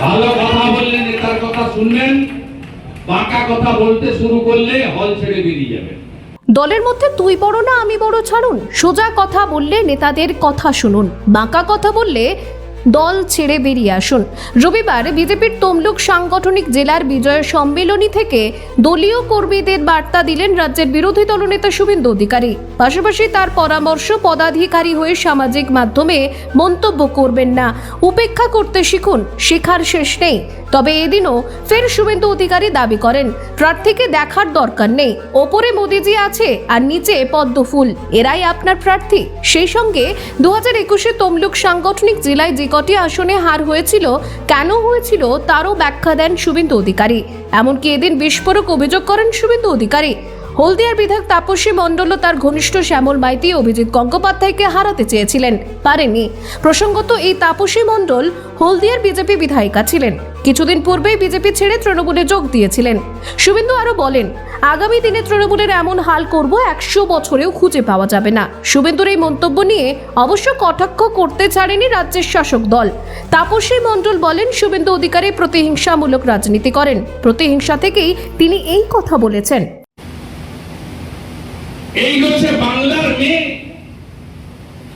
ভালো কথা কথা শুনবেন কথা বলতে শুরু করলে হল ছেড়ে বেরিয়ে দলের মধ্যে তুই বড় না আমি বড় ছাড়ুন। সোজা কথা বললে নেতাদের কথা শুনুন। বাঁকা কথা বললে দল ছেড়ে বেরিয়ে আসুন। রবিবার বিজেপির তমলুক সাংগঠনিক জেলার বিজয় সম্মেলনী থেকে দলীয় কর্মীদের বার্তা দিলেন রাজ্যের বিরোধী দলনেতা শুভেন্দু অধিকারী। পাশাপাশি তার পরামর্শ পদাধিকারী হয়ে সামাজিক মাধ্যমে মন্তব্য করবেন না। উপেক্ষা করতে শিখুন, শেখার শেষ নেই। তবে এদিনও ফের শুভেন্দু অধিকারী দাবি করেন, প্রার্থীকে দেখার দরকার নেই। ওপরে মোদিজি আছে আর নিচে পদ্ম ফুল। এরাই আপনার প্রার্থী। সেই সঙ্গে দু হাজার একুশে তমলুক সাংগঠনিক জেলায় যে কটি আসনে হার হয়েছিল, কেন হয়েছিল তারও ব্যাখ্যা দেন শুভেন্দু অধিকারী। এমনকি এদিন বিস্ফোরক অভিযোগ করেন শুভেন্দু অধিকারী। হলদিয়ার বিধায়ক তাপসী মণ্ডল তার ঘনিষ্ঠ শ্যামল মাইতি অভিজিৎ গঙ্গোপাধ্যায়কে হারাতে চেয়েছিলেন। পারেনি প্রসঙ্গত, এই তাপসী মণ্ডল হলদিয়ার বিজেপি বিধায়িকা ছিলেন। কিছুদিন পূর্বেই বিজেপি ছেড়ে তৃণমূলে যোগ দিয়েছিলেন। শুভেন্দু আরও বলেন, আগামী দিনে তৃণমূলের এমন হাল করব একশো বছরেও খুঁজে পাওয়া যাবে না। শুভেন্দুর এই মন্তব্য নিয়ে অবশ্য কটাক্ষ করতে ছাড়েনি রাজ্যের শাসক দল। তাপসী মণ্ডল বলেন, শুভেন্দু অধিকারী প্রতিহিংসামূলক রাজনীতি করেন। প্রতিহিংসা থেকেই তিনি এই কথা বলেছেন। এই হচ্ছে বাংলার মেয়ে।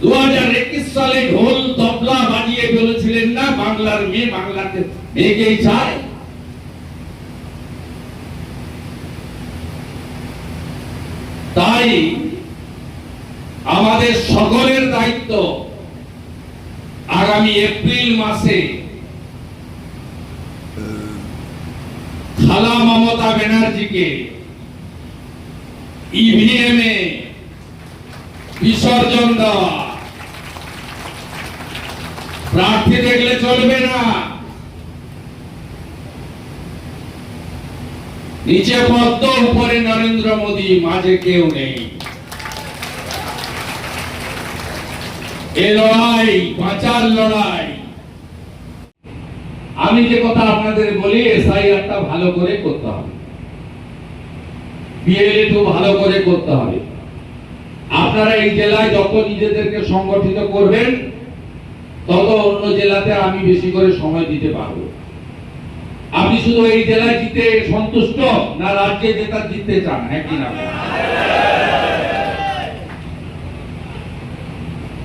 দু হাজার একুশ সালে ঢোল তবলা বাজিয়ে বলেছিলেন না, বাংলার মেয়ে বাংলাতে মেয়েকেই চায়। তাই আমাদের সকলের দায়িত্ব আগামী এপ্রিল মাসে খালা মমতা ব্যানার্জিকে ইভিএম এ বিসর্জন দেওয়া। প্রার্থী দেখলে চলবে না। নিচে পদ্ম, উপরে নরেন্দ্র মোদী, মাঝে কেউ নেই। এ লড়াই বাঁচার লড়াই। আমি যে কথা আপনাদের বলি এসআইআরটা ভালো করে করতে হবে। বিএলএ তো ভালো করে করতে হবে। আপনারা এই জেলায় যত নিজেদেরকে সংগঠিত করবেন, তত অন্য জেলাতে আমি বেশি করে সময় দিতে পারব। আপনি শুধু এই জেলায় জিতে সন্তুষ্ট, না রাজ্যে জেতা জিততে চান হ্যাঁ কি না?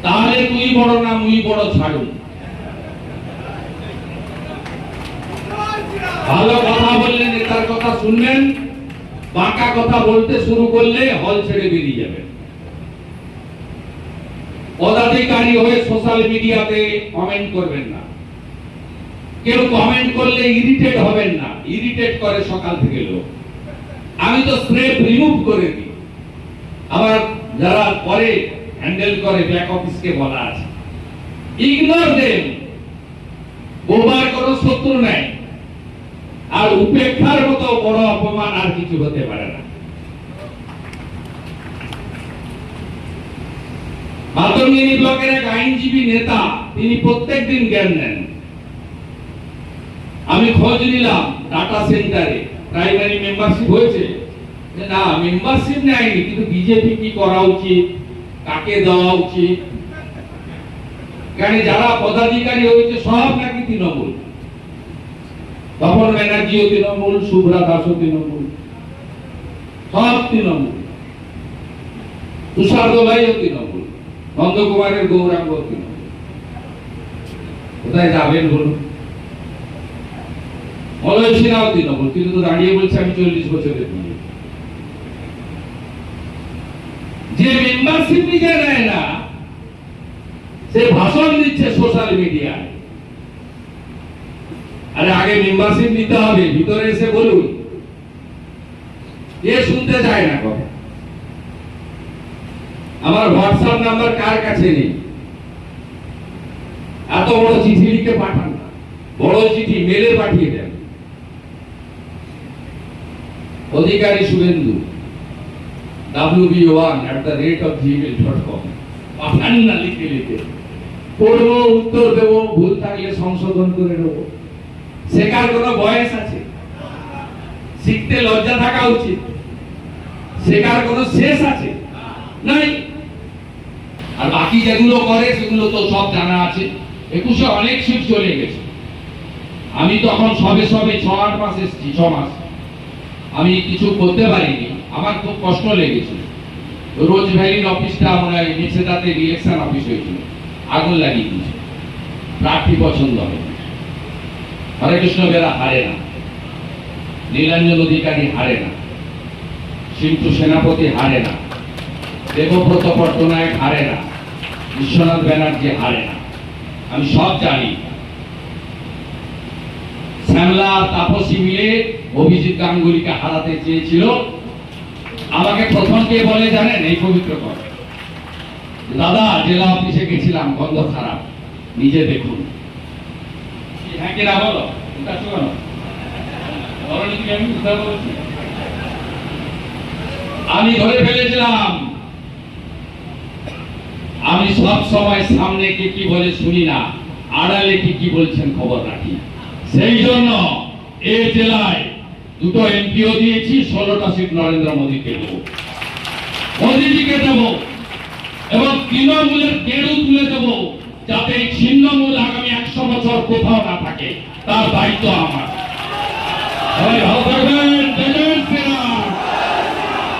তাহলে তুই বড় না মুই বড় ছাড়ুন। ভালো কথা বললে নেতার কথা শুনবেন। বাঁকা কথা বলতে শুরু করলে হল ছেড়ে বেরিয়ে যাবেন পদাধিকারী হয়ে সোশ্যাল মিডিয়াতে কমেন্ট করবেন না। কেউ কমেন্ট করলে ইরিটেট হবেন না। ইরিটেট করে সকাল থেকে লোক। আমি তো স্ক্রেপ রিমুভ করে দিই। আবার যারা পরে হ্যান্ডেল করে ব্যাক অফিসকে বলা আছে। ইগনোর দেম বোবার কোনো শত্রু নাই। আর উপেক্ষার মতো বড় অপমান আর কিছু হতে পারে না। মাতঙ্গিনী ব্লকের এক আইনজীবী নেতা, তিনি প্রত্যেক দিন জ্ঞান নেন আমি খোঁজ নিলাম ডাটা সেন্টারে প্রাইমারি মেম্বারশিপ হয়েছে। না মেম্বারশিপ নেয়নি, কিন্তু বিজেপি কি করা উচিত? কাকে দেওয়া উচিত? কারণ যারা পদাধিকারী হয়েছে, সব নাকি তৃণমূল। তপন ব্যানার্জিও তৃণমূল শুভ্রা দাসও তৃণমূল সব তৃণমূল তুষার দোলাইও তৃণমূল নন্দকুমারের গৌরাঙ্গ তৃণমূল কোথায় যাবেন বলুন? মলয় সিনহাও তৃণমূল কিন্তু তো দাঁড়িয়ে বলছে, আমি চল্লিশ বছরের বিয়ে যে মেম্বারশিপ নিজে নেয় না, সে ভাষণ দিচ্ছে সোশ্যাল মিডিয়ায় আরে আগে মেম্বারশিপ নিতে হবে, ভিতরে এসে বলুন। এ শুনতে চায় না কথা? আমার হোয়াটসঅ্যাপ নাম্বার কার কাছে নেই? এত বড় চিঠি লিখে পাঠান না। বড় চিঠি মেলে পাঠিয়ে দেন। Adhikari Suvendu W B one at the rate of Gmail dot com পাঠান না লিখে লিখে। পড়ব উত্তর দেবো, ভুল থাকলে সংশোধন করে নেব। শেখার কোনো বয়স আছে? শিখতে লজ্জা থাকা উচিত। শেখার কোনো শেষ আছে? নাই। আর বাকি যেগুলো করে, সেগুলো তো সব জানা আছে। একুশে অনেক সিট চলে গেছে। আমি তখন সবে সবে ছ আট মাস এসেছি, ছ মাস। আমি কিছু করতে পারিনি। আমার খুব কষ্ট লেগেছিল রোজ ভ্যালির অফিসটা আমরা নিচেটাতে ইলেকশন অফিস হয়েছিল। আগুন লাগিয়ে দিয়েছে। প্রার্থী পছন্দ হবে হরে কৃষ্ণ বেরা হারে না। নীলাঞ্জন অধিকারী হারে না। সিন্টু সেনাপতি হারে না। দেবব্রত পট্টনায়ক হারে না। বিশ্বনাথ ব্যানার্জি হারে না। আমি সব জানি। শ্যামলা আর তাপসী মিলে অভিজিৎ গাঙ্গুলিকে হারাতে চেয়েছিল। আমাকে প্রথম কে বলে জানেন? এই পবিত্র কর দাদা, জেলা অফিসে গেছিলাম, গন্ধ খারাপ। নিজে দেখুন। কি হ্যাঁ বলো এটা শোনো বলনি তুমি আমি ধরে ফেলেছিলাম। আমি সব সময় সামনে কে কি বলে শুনি না, আড়ালে কি কি বলছেন খবর রাখি। সেই জন্য এ জেলায় দুটো এমপিও দিয়েছি, ষোলোটা সিট নরেন্দ্র মোদীকে দেবো। মোদীজিকে দেবো। এবং তৃণমূলের গেরু তুলে দেবো। যাতে এই ছিন্নমূল আগামী একশো বছর কোথাও না থাকে তার দায়িত্ব আমার।